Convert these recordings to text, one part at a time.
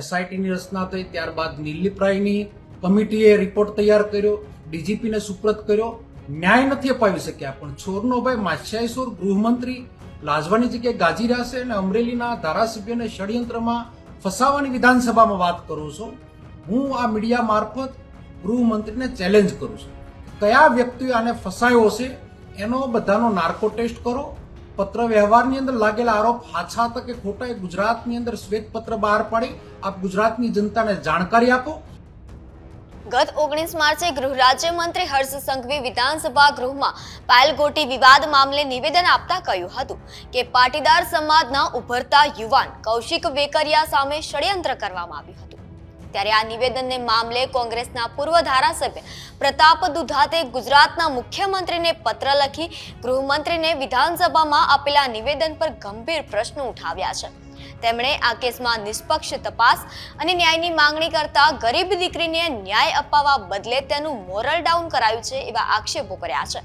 એસઆઈટીની રચના થઈ ત્યારબાદ નિર્લિપ્રાયની કમિટીએ રિપોર્ટ તૈયાર કર્યો, ડીજીપીને સુપ્રત કર્યો. ન્યાય નથી અપાવી શક્યા, પણ છોરનો ભાઈ માછાઈસોર ગૃહમંત્રી લાજવાની જગ્યાએ ગાજી રહેશે અને અમરેલીના ધારાસભ્યને ષડયંત્રમાં ફસાવાની વિધાનસભામાં વાત કરું છું. હું આ મીડિયા મારફત ગૃહમંત્રીને ચેલેન્જ કરું છું કયા વ્યક્તિએ આને ફસાયો છે એનો બધાનો નાર્કો ટેસ્ટ કરો. પત્ર વ્યવહારની અંદર લાગેલા આરોપ હાછા હતા કે ખોટા એ ગુજરાતની અંદર શ્વેત પત્ર બહાર પાડી આપ ગુજરાતની જનતાને જાણકારી આપો. ગત ઓગણીસ માર્ચે ગૃહ રાજ્યમંત્રી હર્ષ સંઘવી વિધાનસભા ગૃહમાં પાયલગોટી વિવાદ મામલે નિવેદન આપતા કહ્યું હતું કે પાટીદાર સમાજના ઉભરતા યુવાન કૌશિક વેકરિયા સામે ષડયંત્ર કરવામાં આવ્યું હતું. ત્યારે આ નિવેદનને મામલે કોંગ્રેસના પૂર્વ ધારાસભ્ય પ્રતાપ દુધાતે ગુજરાતના મુખ્યમંત્રીને પત્ર લખી ગૃહમંત્રીને વિધાનસભામાં આપેલા નિવેદન પર ગંભીર પ્રશ્નો ઉઠાવ્યા છે. તેમણે આ કેસમાં નિષ્પક્ષ તપાસ અને ન્યાયની માંગણી કરતા ગરીબ દીકરીને ન્યાય અપાવવા બદલે તેનું મોરલ ડાઉન કરાયું છે એવા આક્ષેપો કર્યા છે.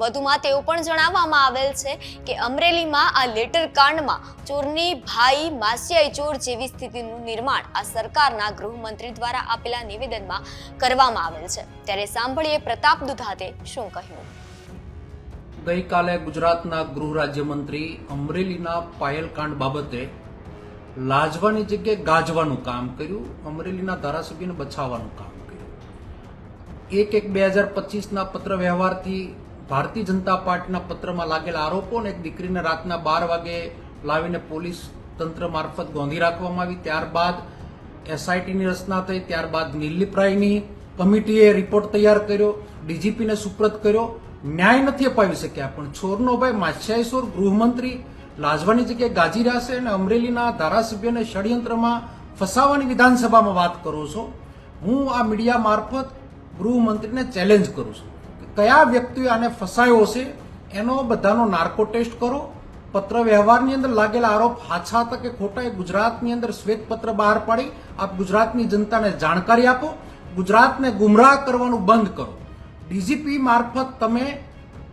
વધુમાં તેવું પણ જણાવવામાં આવેલ છે કે અમરેલીમાં આ લેટર કાંડમાં ચોરની ભાઈ માસિયાઈ ચોર જેવી સ્થિતિનું નિર્માણ આ સરકારના ગૃહમંત્રી દ્વારા આપેલા નિવેદનમાં કરવામાં આવેલ છે. ત્યારે સાંભળીએ પ્રતાપ દુધાતે શું કહ્યું. ગઈકાલે ગુજરાતના ગૃહ રાજ્યમંત્રી અમરેલીના પાયલકાંડ બાબતે લાજવાની જગ્યાએ ગાજવાનું કામ કર્યું, અમરેલીના ધારાસભ્યને બચાવવાનું કામ કર્યું. એક એક બે હજાર પચીસના પત્ર વ્યવહારથી ભારતીય જનતા પાર્ટીના પત્રમાં લાગેલા આરોપો અને એક દીકરીને રાતના બાર વાગે લાવીને પોલીસ તંત્ર મારફત ગોંધી રાખવામાં આવી. ત્યારબાદ એસઆઈટીની રચના થઈ, ત્યારબાદ નિર્લિપ્રાયની કમિટીએ રિપોર્ટ તૈયાર કર્યો, ડીજીપીને સુપ્રત કર્યો. ન્યાય નથી અપાવી શક્યા, પણ છોરનો ભાઈ માછાઈસોર ગૃહમંત્રી લાજવાની જગ્યાએ ગાજી રહ્યા છે અને અમરેલીના ધારાસભ્યને ષડયંત્રમાં ફસાવાની વિધાનસભામાં વાત કરું છો. હું આ મીડિયા મારફત ગૃહમંત્રીને ચેલેન્જ કરું છું કે કયા વ્યક્તિએ આને ફસાયો છે, એનો બધાનો નાર્કો ટેસ્ટ કરો. પત્ર વ્યવહારની અંદર લાગેલા આરોપ હાછા હતા કે ખોટા એ ગુજરાતની અંદર શ્વેત પત્ર બહાર પાડી. આપ ગુજરાતની જનતાને જાણકારી આપો. ગુજરાતને ગુમરાહ કરવાનું બંધ કરો. ડીજીપી મારફત તમે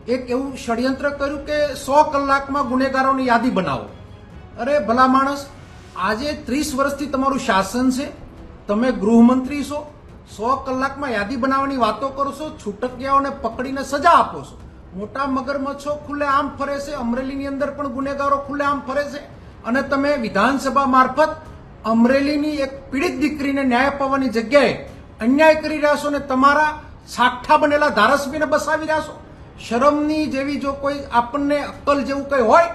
એક એવું ષડયંત્ર કર્યું કે સો કલાકમાં ગુનેગારોની યાદી બનાવો. અરે ભલા માણસ, આજે ત્રીસ વર્ષથી તમારું શાસન છે, તમે ગૃહમંત્રી છો, સો કલાકમાં યાદી બનાવવાની વાતો કરો છો, છૂટકિયાઓને પકડીને સજા આપો છો. મોટા મગરમચ્છો ખુલ્લે આમ ફરે છે, અમરેલીની અંદર પણ ગુનેગારો ખુલ્લે આમ ફરે છે. અને તમે વિધાનસભા મારફત અમરેલીની એક પીડિત દીકરીને ન્યાય અપાવવાની જગ્યાએ અન્યાય કરી રહ્યા છો અને તમારા સાઠા બનેલા ધારાસભ્યને બસાવી રહ્યા છો. શરમની જેવી જો કોઈ આપણને અક્કલ જેવું કંઈ હોય,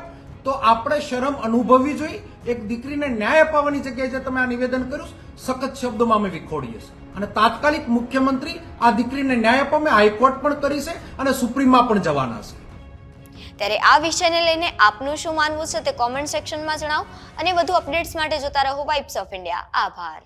તો આપણે શરમ અનુભવવી જોઈએ. એક દીકરીને ન્યાય અપાવવાની જગ્યાએ જે તમે આ નિવેદન કર્યું સખત શબ્દોમાં અમે વિખોડીએ છીએ. અને તાત્કાલિક મુખ્યમંત્રી આ દીકરીને ન્યાય અપાવે હાઈકોર્ટ પણ કરી છે અને સુપ્રીમમાં પણ જવાના છે. ત્યારે આ વિષયને લઈને આપનું શું માનવું છે તે કોમેન્ટ સેક્શનમાં જણાવો અને વધુ અપડેટ્સ માટે જોતા રહો વાઇબ્સ ઓફ ઇન્ડિયા આભાર.